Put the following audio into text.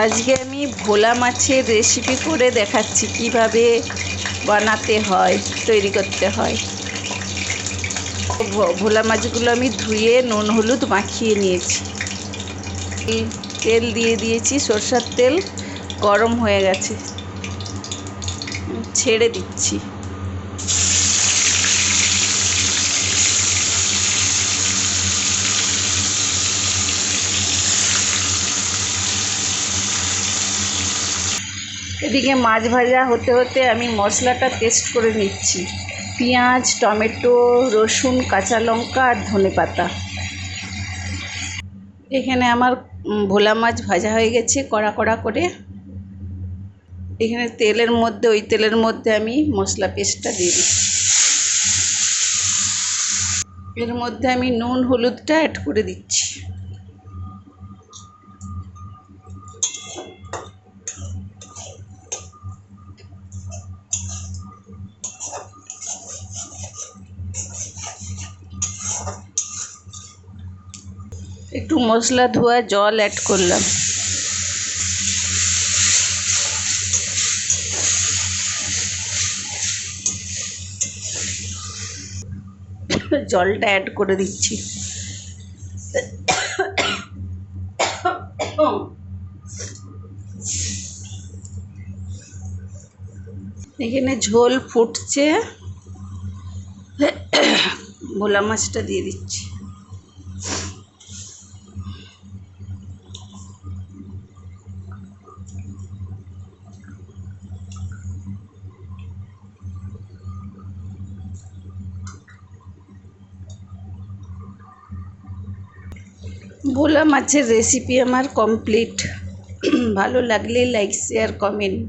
আজকে আমি ভোলা মাছের রেসিপি করে দেখাচ্ছি কীভাবে বানাতে হয়, তৈরি করতে হয়। ভোলা মাছগুলো আমি ধুয়ে নুন, হলুদ মাখিয়ে নিয়েছি। তেল দিয়ে দিয়েছি, সরষার তেল গরম হয়ে গেছে। ছেড়ে দিচ্ছি। এদিকে মাছ ভাজা হতে হতে আমি মশলাটা টেস্ট করে নিচ্ছি। পেঁয়াজ, টমেটো, রসুন, কাঁচা লঙ্কা আর ধনে পাতা। এখানে আমার ভোলা মাছ ভাজা হয়ে গেছে কড়া কড়া করে। এখানে তেলের মধ্যে, ওই তেলের মধ্যে আমি মশলা পেস্টটা দিয়ে দিচ্ছি। এর মধ্যে আমি নুন, হলুদটা অ্যাড করে দিচ্ছি। একটু মশলা ধোয়া জল অ্যাড করলাম। জলটা অ্যাড করে দিচ্ছি। এখানে ঝোল ফুটছে। ভোলা মাছটা দিয়ে দিচ্ছি। ভোলা মাছের রেসিপি আমার কমপ্লিট ভালো লাগলে লাইক শেয়ার কমেন্ট